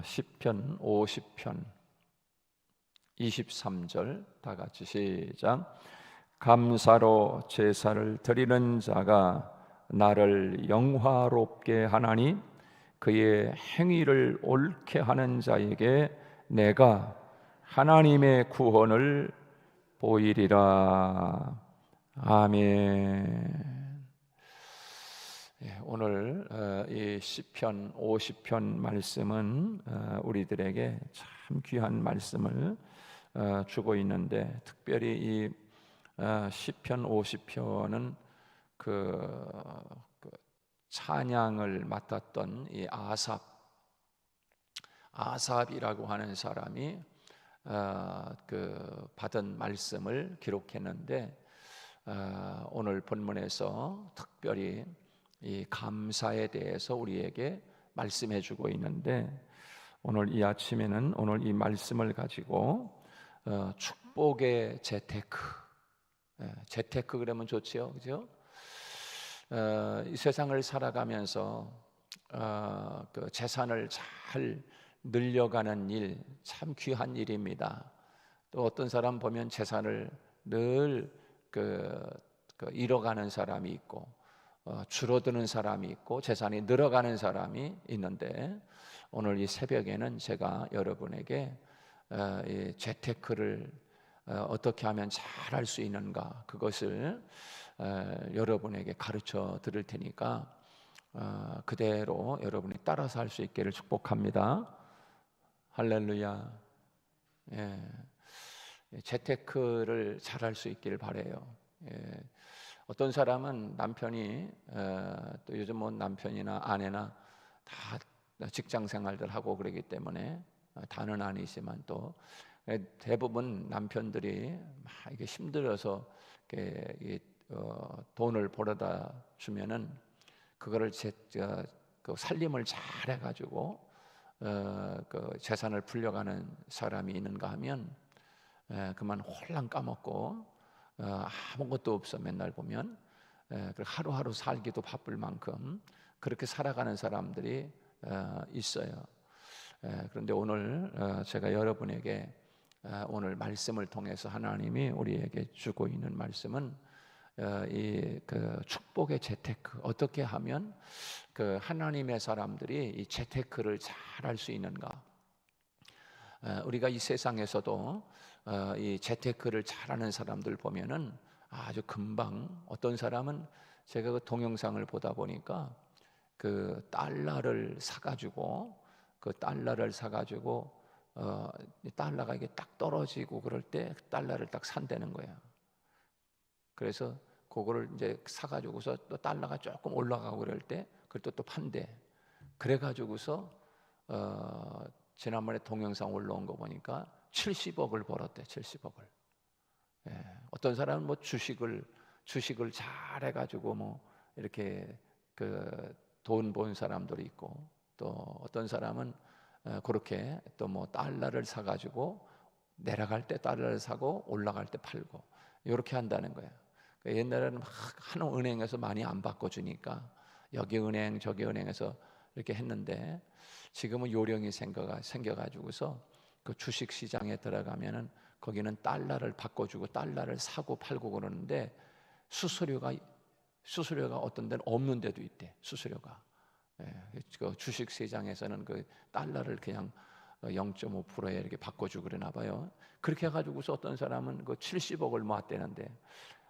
10편 50편 23절 다 같이 시작. 감사로 제사를 드리는 자가 나를 영화롭게 하나니 그의 행위를 옳게 하는 자에게 내가 하나님의 구원을 보이리라. 아멘. 예, 오늘 어, 이 시편 50편 말씀은 어, 우리들에게 참 귀한 말씀을 어, 주고 있는데 특별히 이 시편 50편은 그, 그 찬양을 맡았던 이 아삽 아삽이라고 하는 사람이 그 받은 말씀을 기록했는데 오늘 본문에서 특별히 이 감사에 대해서 우리에게 말씀해 주고 있는데 오늘 이 아침에는 오늘 이 말씀을 가지고 어, 축복의 재테크, 예, 재테크 그러면 좋지요, 그죠? 어, 이 세상을 살아가면서 어, 그 재산을 잘 늘려가는 일 참 귀한 일입니다. 또 어떤 사람 보면 재산을 늘그 그 잃어가는 사람이 있고 어, 줄어드는 사람이 있고 재산이 늘어가는 사람이 있는데 오늘 이 새벽에는 제가 여러분에게 어, 재테크를 어, 어떻게 하면 잘 할 수 있는가 그것을 여러분에게 가르쳐 드릴 테니까 그대로 여러분이 따라서 할 수 있기를 축복합니다. 할렐루야. 예. 재테크를 잘 할 수 있기를 바래요. 예. 어떤 사람은 남편이 어, 또 요즘 뭐 남편이나 아내나 다 직장 생활들 하고 그러기 때문에 어, 다는 아니지만 또 대부분 남편들이 막 이게 힘들어서 이렇게 어, 돈을 벌어다 주면은 그거를 제, 저, 그 살림을 잘 해가지고 어, 그 재산을 불려가는 사람이 있는가 하면 에, 그만 홀랑 까먹고 어, 아무것도 없어 맨날 보면 하루하루 살기도 바쁠 만큼 그렇게 살아가는 사람들이 어, 있어요. 그런데 오늘 어, 제가 여러분에게 오늘 말씀을 통해서 하나님이 우리에게 주고 있는 말씀은 이 그 축복의 재테크 어떻게 하면 그 하나님의 사람들이 이 재테크를 잘 할 수 있는가? 우리가 이 세상에서도 어, 이 재테크를 잘하는 사람들 보면은 아주 금방 어떤 사람은 제가 그 동영상을 보다 보니까 그 달러를 사가지고 그 달러를 사가지고 어, 달러가 이게 딱 떨어지고 그럴 때그 달러를 딱 산다는 거야. 그래서 그거를 이제 사가지고서 또 달러가 조금 올라가고 그럴 때 그걸 또, 또 판대. 그래가지고서 어, 지난번에 동영상 올라온 거 보니까 70억을 벌었대. 70억을. 예, 어떤 사람은 뭐 주식을 주식을 잘 해가지고 뭐 이렇게 그돈번 사람들이 있고 또 어떤 사람은 어, 그렇게 또 뭐 달러를 사가지고 내려갈 때 달러를 사고 올라갈 때 팔고 이렇게 한다는 거예요. 그러니까 옛날에는 한 은행에서 많이 안 바꿔주니까 여기 은행 저기 은행에서 이렇게 했는데 지금은 요령이 생겨가 생겨가지고서 그 주식 시장에 들어가면은 거기는 달러를 바꿔주고 달러를 사고 팔고 그러는데 수수료가 수수료가 어떤 데는 없는 데도 있대 수수료가 예, 그 주식 시장에서는 그 달러를 그냥 0.5%에 이렇게 바꿔주고 그러나 봐요. 그렇게 해가지고서 어떤 사람은 그 70억을 모았대는데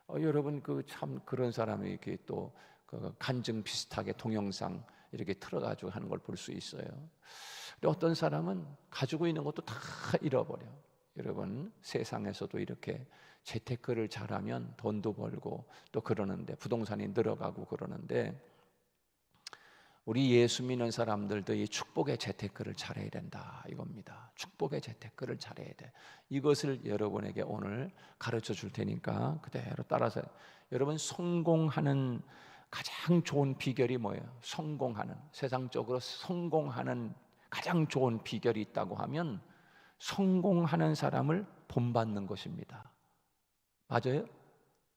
어, 여러분 그 참 그런 사람이 이렇게 또 그 간증 비슷하게 동영상 이렇게 틀어가지고 하는 걸 볼 수 있어요. 어떤 사람은 가지고 있는 것도 다 잃어버려. 여러분 세상에서도 이렇게 재테크를 잘하면 돈도 벌고 또 그러는데 부동산이 늘어가고 그러는데 우리 예수 믿는 사람들도 이 축복의 재테크를 잘해야 된다 이겁니다. 축복의 재테크를 잘해야 돼. 이것을 여러분에게 오늘 가르쳐 줄 테니까 그대로 따라서 여러분 성공하는 가장 좋은 비결이 뭐예요? 성공하는 세상적으로 성공하는 가장 좋은 비결이 있다고 하면 성공하는 사람을 본받는 것입니다. 맞아요?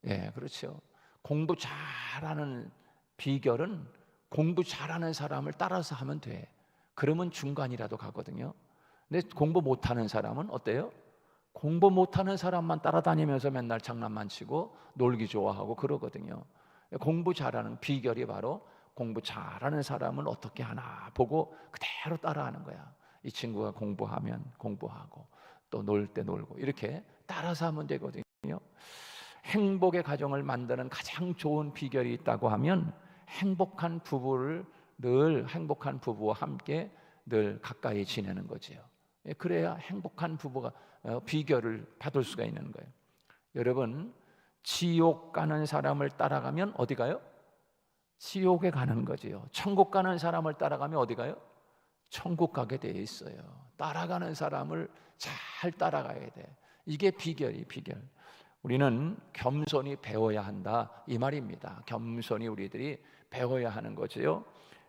예, 그렇죠. 공부 잘하는 비결은 공부 잘하는 사람을 따라서 하면 돼. 그러면 중간이라도 가거든요. 근데 공부 못하는 사람은 어때요? 공부 못하는 사람만 따라다니면서 맨날 장난만 치고 놀기 좋아하고 그러거든요. 공부 잘하는 비결이 바로 공부 잘하는 사람은 어떻게 하나 보고 그대로 따라하는 거야. 이 친구가 공부하면 공부하고 또 놀 때 놀고 이렇게 따라서 하면 되거든요. 행복의 가정을 만드는 가장 좋은 비결이 있다고 하면 행복한 부부를 늘 행복한 부부와 함께 늘 가까이 지내는 거지요. 예, 그래야 행복한 부부가 어, 비결을 받을 수가 있는 거예요. 여러분, 지옥 가는 사람을 따라가면 어디 가요? 지옥에 가는 거지요. 천국 가는 사람을 따라가면 어디 가요? 천국 가게 돼 있어요. 따라가는 사람을 잘 따라가야 돼. 이게 비결이 비결. 우리는 겸손히 배워야 한다 이 말입니다. 겸손히 우리들이 배워야 하는 거지요.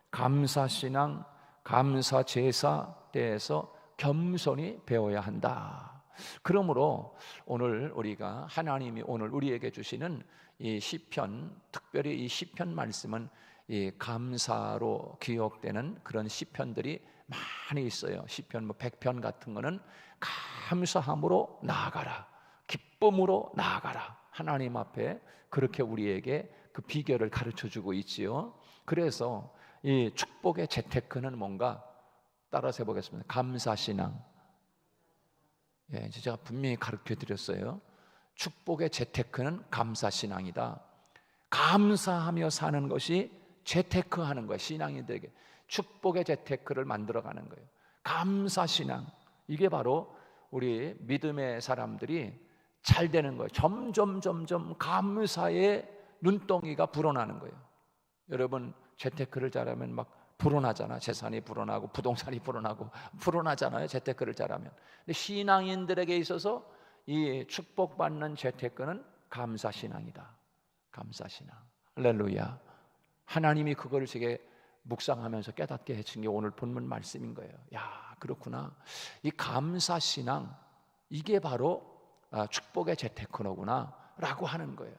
감사 신앙, 감사 제사 때에서 겸손히 배워야 한다. 그러므로 오늘 우리가 하나님이 오늘 우리에게 주시는 이 시편 특별히 이 시편 말씀은 이 감사로 기억되는 그런 시편들이 많이 있어요. 시편 뭐 100편 같은 거는 감사함으로 나아가라. 기쁨으로 나아가라. 하나님 앞에 그렇게 우리에게 그 비결을 가르쳐 주고 있지요. 그래서 이 축복의 재테크는 뭔가 따라서 해 보겠습니다. 감사 신앙. 예, 제가 분명히 가르쳐 드렸어요. 축복의 재테크는 감사신앙이다. 감사하며 사는 것이 재테크하는 거예요. 신앙인들에게 축복의 재테크를 만들어가는 거예요. 감사신앙. 이게 바로 우리 믿음의 사람들이 잘 되는 거예요. 점점 점점 감사의 눈덩이가 불어나는 거예요. 여러분 재테크를 잘하면 막 불어나잖아. 재산이 불어나고 부동산이 불어나고 불어나잖아요. 재테크를 잘하면. 근데 신앙인들에게 있어서 이 축복받는 재테크는 감사 신앙이다. 감사 신앙. 할렐루야. 하나님이 그거를 제게 묵상하면서 깨닫게 해준 게 오늘 본문 말씀인 거예요. 야, 그렇구나. 이 감사 신앙 이게 바로 아, 축복의 재테크로구나라고 하는 거예요.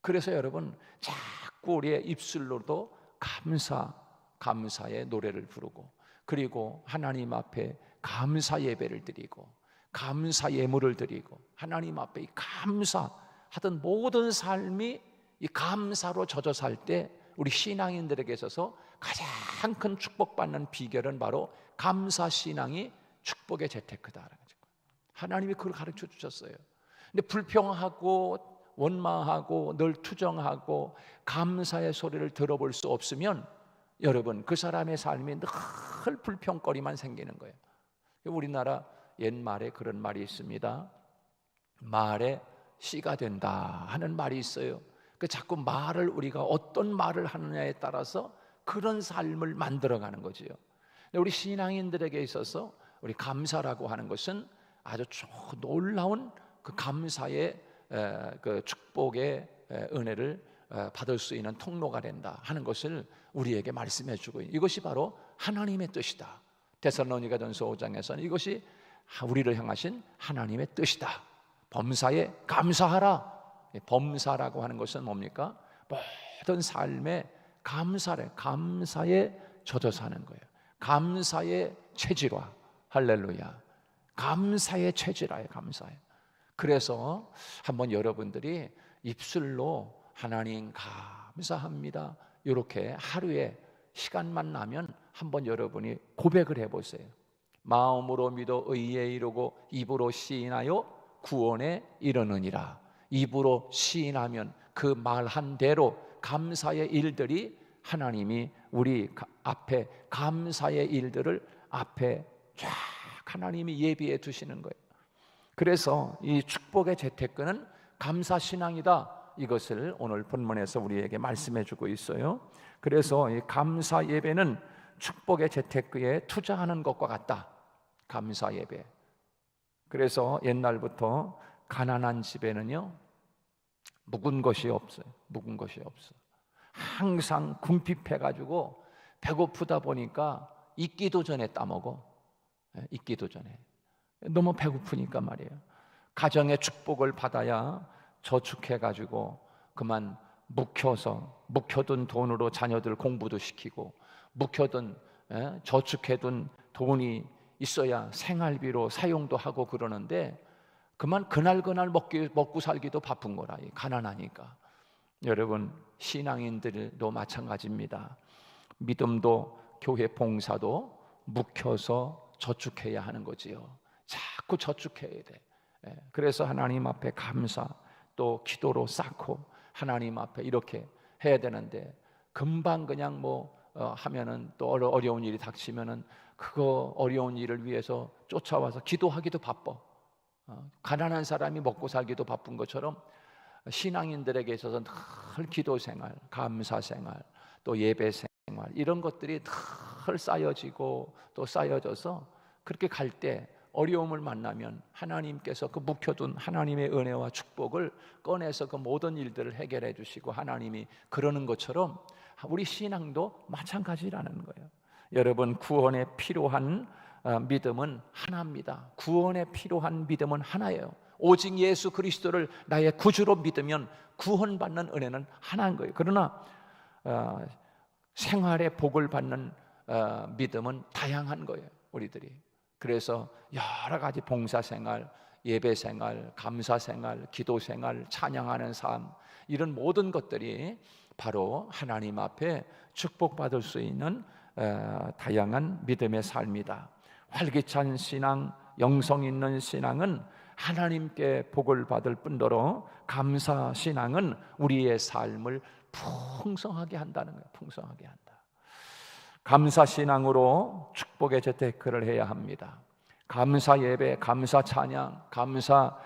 그래서 여러분 자꾸 우리의 입술로도 감사 감사의 노래를 부르고 그리고 하나님 앞에 감사 예배를 드리고 감사 예물을 드리고 하나님 앞에 이 감사하던 모든 삶이 이 감사로 젖어 살 때 우리 신앙인들에게 있어서 가장 큰 축복받는 비결은 바로 감사 신앙이 축복의 재테크다라는 거죠. 하나님이 그걸 가르쳐 주셨어요. 근데 불평하고 원망하고 늘 투정하고 감사의 소리를 들어볼 수 없으면 여러분 그 사람의 삶이 늘 불평거리만 생기는 거예요. 우리나라 옛말에 그런 말이 있습니다. 말에 씨가 된다 하는 말이 있어요. 그 자꾸 말을 우리가 어떤 말을 하느냐에 따라서 그런 삶을 만들어가는 거지요. 우리 신앙인들에게 있어서 우리 감사라고 하는 것은 아주 놀라운 그 감사의 그 축복의 은혜를 받을 수 있는 통로가 된다 하는 것을 우리에게 말씀해 주고 이것이 바로 하나님의 뜻이다. 데살로니가전서 5장에서는 이것이 우리를 향하신 하나님의 뜻이다. 범사에 감사하라. 범사라고 하는 것은 뭡니까? 모든 삶에 감사래, 감사에 젖어 사는 거예요. 감사의 체질화. 할렐루야. 감사의 체질화에 감사해. 그래서 한번 여러분들이 입술로 하나님 감사합니다. 이렇게 하루에 시간만 나면 한번 여러분이 고백을 해보세요. 마음으로 믿어 의에 이르고 입으로 시인하여 구원에 이르느니라. 입으로 시인하면 그 말한 대로 감사의 일들이 하나님이 우리 앞에 감사의 일들을 앞에 쫙 하나님이 예비해 두시는 거예요. 그래서 이 축복의 재테크는 감사 신앙이다. 이것을 오늘 본문에서 우리에게 말씀해 주고 있어요. 그래서 이 감사 예배는 축복의 재테크에 투자하는 것과 같다. 감사 예배. 그래서 옛날부터 가난한 집에는요 묵은 것이 없어요. 묵은 것이 없어. 항상 궁핍해 가지고 배고프다 보니까 있기도 전에 따먹어. 예, 있기도 전에. 너무 배고프니까 말이에요. 가정의 축복을 받아야 저축해 가지고 그만 묵혀서 묵혀둔 돈으로 자녀들 공부도 시키고 묵혀둔 예? 저축해둔 돈이 있어야 생활비로 사용도 하고 그러는데 그만 그날 그날 먹기 먹고 살기도 바쁜 거라 이 가난하니까 여러분 신앙인들도 마찬가지입니다. 믿음도 교회 봉사도 묵혀서 저축해야 하는 거지요. 자꾸 저축해야 돼. 예, 그래서 하나님 앞에 감사 또 기도로 쌓고 하나님 앞에 이렇게 해야 되는데 금방 그냥 뭐 어, 하면은 또 어려- 어려운 일이 닥치면은 그거 어려운 일을 위해서 쫓아와서 기도하기도 바빠. 어, 가난한 사람이 먹고 살기도 바쁜 것처럼 신앙인들에게 있어서 늘 기도 생활, 감사 생활, 또 예배 생활 이런 것들이 늘 쌓여지고 또 쌓여져서 그렇게 갈 때 어려움을 만나면 하나님께서 그 묵혀둔 하나님의 은혜와 축복을 꺼내서 그 모든 일들을 해결해 주시고 하나님이 그러는 것처럼 우리 신앙도 마찬가지라는 거예요. 여러분 구원에 필요한 어, 믿음은 하나입니다. 구원에 필요한 믿음은 하나예요. 오직 예수 그리스도를 나의 구주로 믿으면 구원받는 은혜는 하나인 거예요. 그러나 어, 생활의 복을 받는 어, 믿음은 다양한 거예요. 우리들이. 그래서 여러 가지 봉사 생활, 예배 생활, 감사 생활, 기도 생활, 찬양하는 삶 이런 모든 것들이 바로 하나님 앞에 축복받을 수 있는 어, 다양한 믿음의 삶이다. 활기찬 신앙, 영성 있는 신앙은 하나님께 복을 받을 뿐더러 감사 신앙은 우리의 삶을 풍성하게 한다는 거예요. 풍성하게 한다. 감사 신앙으로 축복의 재테크를 해야 합니다. 감사 예배, 감사 찬양, 감사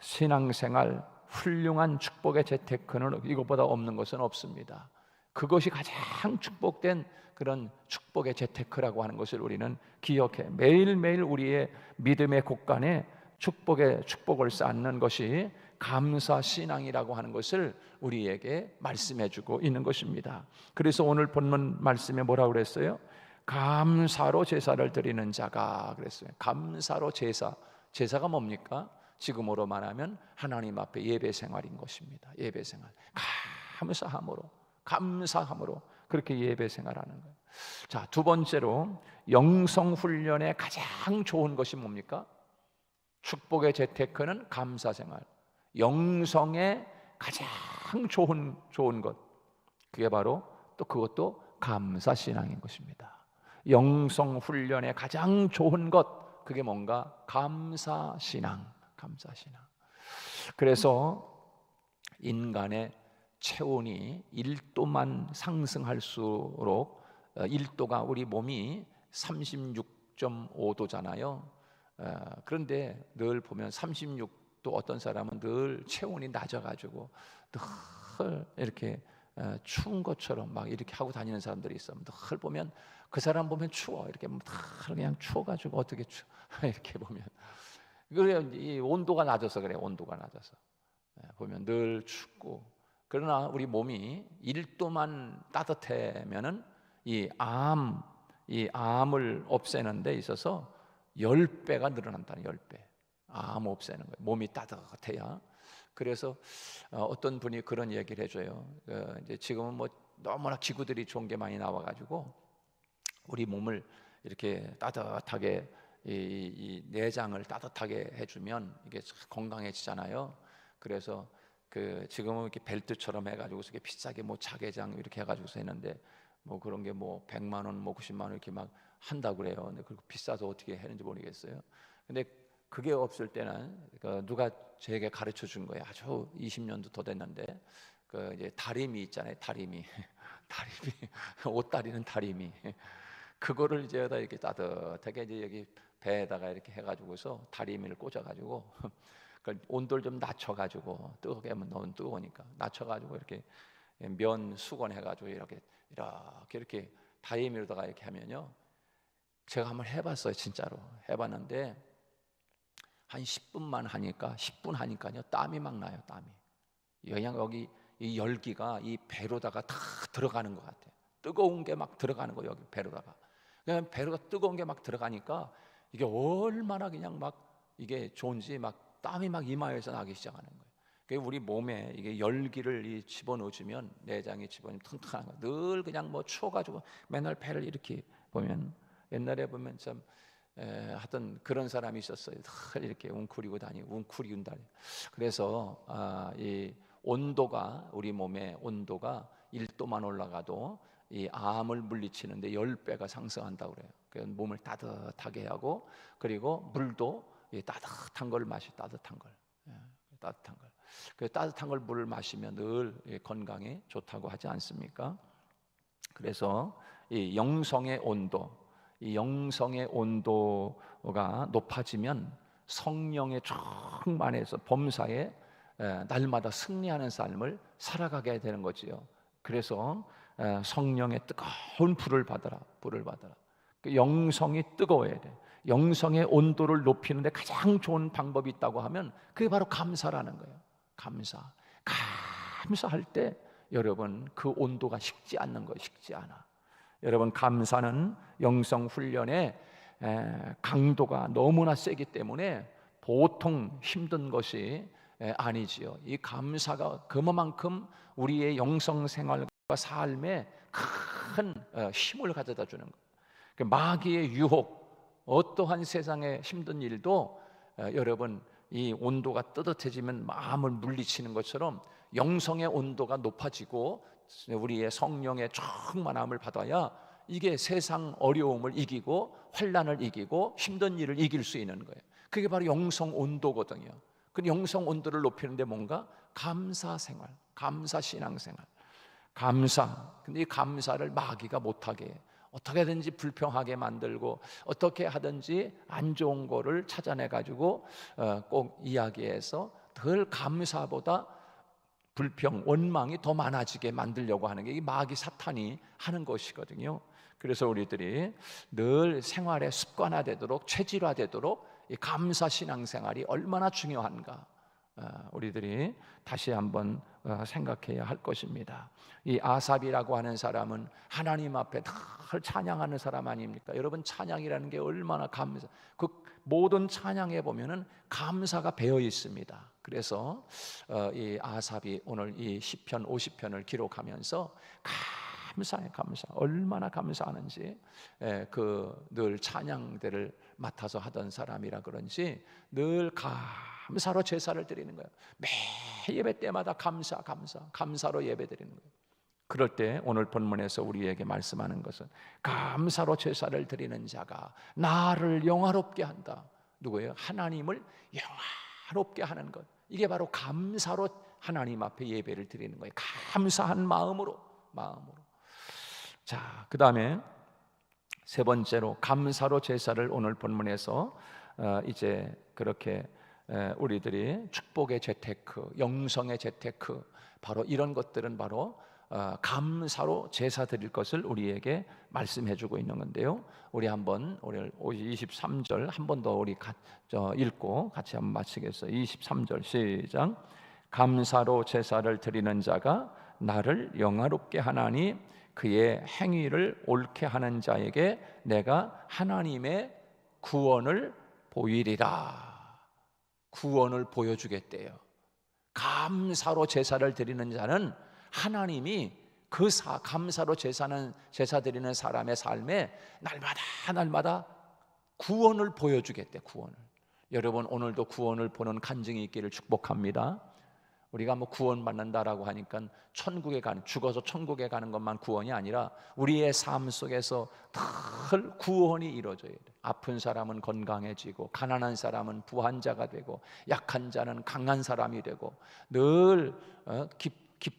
신앙생활, 훌륭한 축복의 재테크는 이것보다 없는 것은 없습니다. 그것이 가장 축복된 그런 축복의 재테크라고 하는 것을 우리는 기억해 매일매일 우리의 믿음의 곳간에 축복의 축복을 쌓는 것이 감사 신앙이라고 하는 것을 우리에게 말씀해 주고 있는 것입니다. 그래서 오늘 본문 말씀에 뭐라고 그랬어요? 감사로 제사를 드리는 자가 그랬어요. 감사로 제사. 제사가 뭡니까? 지금으로 말하면 하나님 앞에 예배 생활인 것입니다. 예배 생활. 감사함으로 감사함으로 그렇게 예배 생활하는 거예요. 자, 두 번째로 영성 훈련의 가장 좋은 것이 뭡니까? 축복의 재테크는 감사 생활. 영성의 가장 좋은 좋은 것. 그게 바로 또 그것도 감사 신앙인 것입니다. 영성 훈련의 가장 좋은 것 그게 뭔가 감사 신앙. 감사 신앙. 그래서 인간의 체온이 1도만 상승할수록 1도가 우리 몸이 36.5도잖아요. 그런데 늘 보면 36도 어떤 사람은 늘 체온이 낮아가지고 늘 이렇게 어, 추운 것처럼 막 이렇게 하고 다니는 사람들이 있어요. 늘 보면 그 사람 보면 추워 이렇게 늘 그냥 추워가지고 어떻게 추 이렇게 보면 그래 이 온도가 낮아서 그래 온도가 낮아서 보면 늘 춥고 그러나 우리 몸이 1도만 따뜻해면은 이 암, 이 암을 없애는 데 있어서 10배가 늘어난다는 10배. 암 없애는 거예요. 몸이 따뜻해야. 그래서 어, 어떤 분이 그런 얘기를 해줘요. 그 이제 지금은 뭐 너무나 기구들이 좋은 게 많이 나와가지고 우리 몸을 이렇게 따뜻하게 이, 이 내장을 따뜻하게 해주면 이게 건강해지잖아요. 그래서 그 지금은 이렇게 벨트처럼 해가지고 이렇게 비싸게 뭐 자개장 이렇게 해가지고서 했는데 뭐 그런 게뭐 100만 원, 뭐 90만 원 이렇게 막 한다 고 그래요. 근데 그리고 비싸서 어떻게 했는지 모르겠어요. 근데 그게 없을 때는 그 누가 제게 가르쳐 준 거예요. 아주 20년도 더 됐는데 그 이제 다리미 있잖아요. 다리미, 다리미, 옷 다리는 다리미. 그거를 이제 여기다 이렇게 따뜻하게 이제 여기 배에다가 이렇게 해가지고서 다리미를 꽂아가지고 그 온도를 좀 낮춰가지고 뜨겁게 하면 너무 뜨거우니까 낮춰가지고 이렇게 면 수건해가지고 이렇게 이렇게 이렇게 다이미로다가 이렇게 하면요. 제가 한번 해봤어요, 진짜로 해봤는데 한 10분만 하니까 10분 하니까요 땀이 막 나요, 땀이. 그냥 여기 이 열기가 이 배로다가 다 들어가는 것 같아요. 뜨거운 게 막 들어가는 거 여기 배로다가. 그냥 배로가 뜨거운 게 막 들어가니까 이게 얼마나 그냥 막 이게 좋은지 막 땀이 막 이마에서 나기 시작하는 거예요. 그 우리 몸에 이게 열기를 이 집어넣어주면 내장에 집어넣으면 튼튼한 거. 늘 그냥 뭐 추워가지고 맨날 배를 이렇게 보면 옛날에 보면 참 에, 하여튼 그런 사람이 있었어요. 늘 이렇게 웅크리고 다니고 웅크리고 다니. 그래서 아, 이 온도가 우리 몸의 온도가 1도만 올라가도 이 암을 물리치는데 10배가 상승한다고 그래요. 그래서 몸을 따뜻하게 하고 그리고 물도 이 따뜻한 걸 마시 따뜻한 걸. 예, 따뜻한 걸. 그 따뜻한 걸 물을 마시면 늘 건강에 좋다고 하지 않습니까? 그래서 이 영성의 온도, 이 영성의 온도가 높아지면 성령의 충만해서 범사에 날마다 승리하는 삶을 살아가게 되는 거지요. 그래서 성령의 뜨거운 불을 받아라, 불을 받아라. 그 영성이 뜨거워야 돼. 영성의 온도를 높이는데 가장 좋은 방법이 있다고 하면 그게 바로 감사라는 거예요. 감사. 감사할 때 여러분 그 온도가 식지 않는 거예요. 식지 않아. 여러분 감사는 영성 훈련의 강도가 너무나 세기 때문에 보통 힘든 것이 아니지요. 이 감사가 그만큼 우리의 영성 생활과 삶에 큰 어, 힘을 가져다 주는 거예요. 그 마귀의 유혹, 어떠한 세상의 힘든 일도 어, 여러분 이 온도가 뜨뜻해지면 마음을 물리치는 것처럼 영성의 온도가 높아지고 우리의 성령의 충만함을 받아야 이게 세상 어려움을 이기고 환란을 이기고 힘든 일을 이길 수 있는 거예요. 그게 바로 영성 온도거든요. 그 영성 온도를 높이는데 뭔가 감사 생활, 감사 신앙 생활, 감사. 근데 이 감사를 마귀가 못하게 어떻게든지 불평하게 만들고 어떻게 하든지 안 좋은 거를 찾아내 가지고 어, 꼭 이야기해서 덜 감사보다 불평, 원망이 더 많아지게 만들려고 하는 게 이 마귀 사탄이 하는 것이거든요. 그래서 우리들이 늘 생활에 습관화되도록 체질화되도록 이 감사 신앙생활이 얼마나 중요한가 어, 우리들이 다시 한번 어, 생각해야 할 것입니다. 이 아삽이라고 하는 사람은 하나님 앞에 늘 찬양하는 사람 아닙니까? 여러분 찬양이라는 게 얼마나 감사. 그 모든 찬양에 보면은 감사가 배어 있습니다. 그래서 어, 이 아삽이 오늘 이 시편 50편을 기록하면서 감사해 감사. 얼마나 감사하는지 예, 그늘 찬양들을 맡아서 하던 사람이라 그런지 늘 감 사로 제사를 드리는 거예요. 매 예배 때마다 감사, 감사, 감사로 예배 드리는 거예요. 그럴 때 오늘 본문에서 우리에게 말씀하는 것은 감사로 제사를 드리는 자가 나를 영화롭게 한다. 누구예요? 하나님을 영화롭게 하는 것. 이게 바로 감사로 하나님 앞에 예배를 드리는 거예요. 감사한 마음으로, 마음으로. 자, 그 다음에 세 번째로 감사로 제사를 오늘 본문에서 어, 이제 그렇게 우리들이 축복의 재테크, 영성의 재테크, 바로 이런 것들은 바로 어, 감사로 제사 드릴 것을 우리에게 말씀해 주고 있는 건데요. 우리 한번 오늘 23절 한 번 더 우리 읽고 같이 한번 마치겠어요. 23절 시작. 감사로 제사를 드리는 자가 나를 영화롭게 하나니 그의 행위를 옳게 하는 자에게 내가 하나님의 구원을 보이리라. 구원을 보여주겠대요. 감사로 제사를 드리는 자는 하나님이 그 사, 감사로 제사는 제사 드리는 사람의 삶에 날마다 날마다 구원을 보여주겠대. 구원을. 여러분 오늘도 구원을 보는 간증이 있기를 축복합니다. 우리가 뭐 구원 받는다라고 하니까 천국에 가는 죽어서 천국에 가는 것만 구원이 아니라 우리의 삶 속에서 늘 구원이 이루어져야 돼. 아픈 사람은 건강해지고 가난한 사람은 부한자가 되고 약한 자는 강한 사람이 되고 늘 어, 기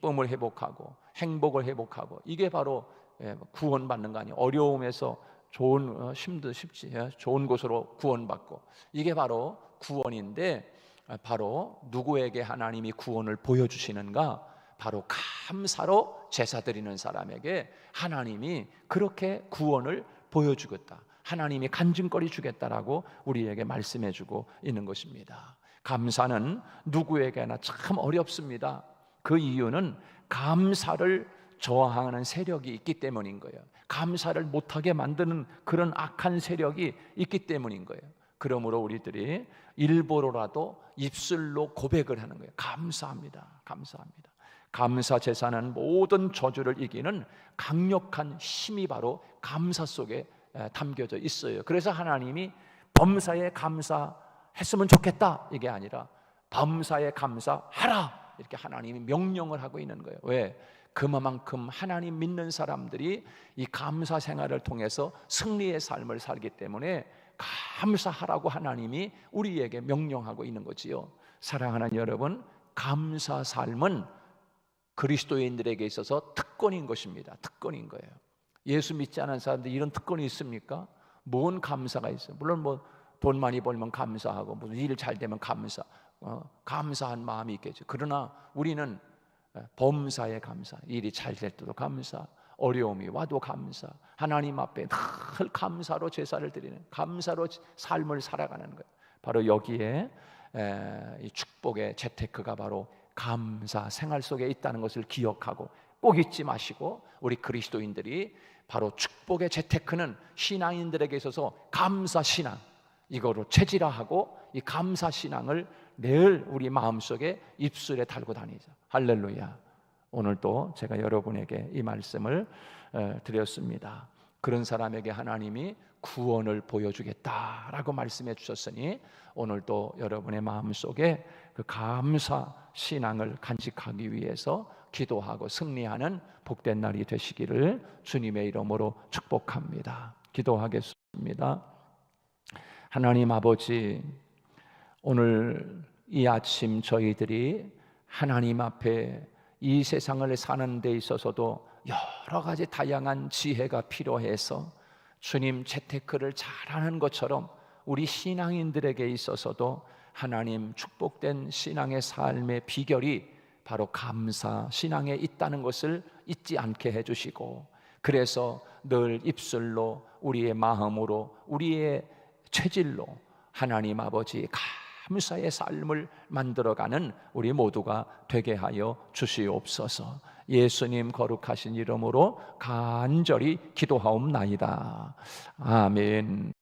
쁨을 회복하고 행복을 회복하고 이게 바로 예, 구원받는 거 아니에요. 어려움에서 좋은 어, 힘도 쉽지 예, 좋은 곳으로 구원받고 이게 바로 구원인데 바로 누구에게 하나님이 구원을 보여주시는가? 바로 감사로 제사 드리는 사람에게 하나님이 그렇게 구원을 보여주겠다. 하나님이 간증거리 주겠다라고 우리에게 말씀해 주고 있는 것입니다. 감사는 누구에게나 참 어렵습니다. 그 이유는 감사를 저항하는 세력이 있기 때문인 거예요. 감사를 못하게 만드는 그런 악한 세력이 있기 때문인 거예요. 그러므로 우리들이 일부러라도 입술로 고백을 하는 거예요. 감사합니다. 감사합니다. 감사 제사는 모든 저주를 이기는 강력한 힘이 바로 감사 속에 에, 담겨져 있어요. 그래서 하나님이 범사에 감사했으면 좋겠다 이게 아니라 범사에 감사하라 이렇게 하나님이 명령을 하고 있는 거예요. 왜? 그만큼 하나님 믿는 사람들이 이 감사 생활을 통해서 승리의 삶을 살기 때문에 감사하라고 하나님이 우리에게 명령하고 있는 거지요. 사랑하는 여러분, 감사 삶은 그리스도인들에게 있어서 특권인 것입니다. 특권인 거예요. 예수 믿지 않은 사람들 이런 특권이 있습니까? 뭔 감사가 있어요? 물론 뭐 돈 많이 벌면 감사하고 무슨 일 잘 되면 감사, 어, 감사한 마음이 있겠죠. 그러나 우리는 범사에 감사, 일이 잘 될 때도 감사, 어려움이 와도 감사, 하나님 앞에 늘 감사로 제사를 드리는 감사로 삶을 살아가는 거예요. 바로 여기에 에, 이 축복의 재테크가 바로 감사 생활 속에 있다는 것을 기억하고 꼭 잊지 마시고 우리 그리스도인들이 바로 축복의 재테크는 신앙인들에게 있어서 감사 신앙 이거로 체질화하고 이 감사 신앙을 늘 우리 마음속에 입술에 달고 다니자. 할렐루야. 오늘도 제가 여러분에게 이 말씀을 어, 드렸습니다. 그런 사람에게 하나님이 구원을 보여주겠다라고 말씀해 주셨으니 오늘도 여러분의 마음 속에 그 감사 신앙을 간직하기 위해서 기도하고 승리하는 복된 날이 되시기를 주님의 이름으로 축복합니다. 기도하겠습니다. 하나님 아버지 오늘 이 아침 저희들이 하나님 앞에 이 세상을 사는 데 있어서도 여러 가지 다양한 지혜가 필요해서 주님 재테크를 잘하는 것처럼 우리 신앙인들에게 있어서도 하나님 축복된 신앙의 삶의 비결이 바로 감사 신앙에 있다는 것을 잊지 않게 해주시고 그래서 늘 입술로 우리의 마음으로 우리의 체질로 하나님 아버지 감사의 삶을 만들어가는 우리 모두가 되게 하여 주시옵소서. 예수님 거룩하신 이름으로 간절히 기도하옵나이다. 아멘.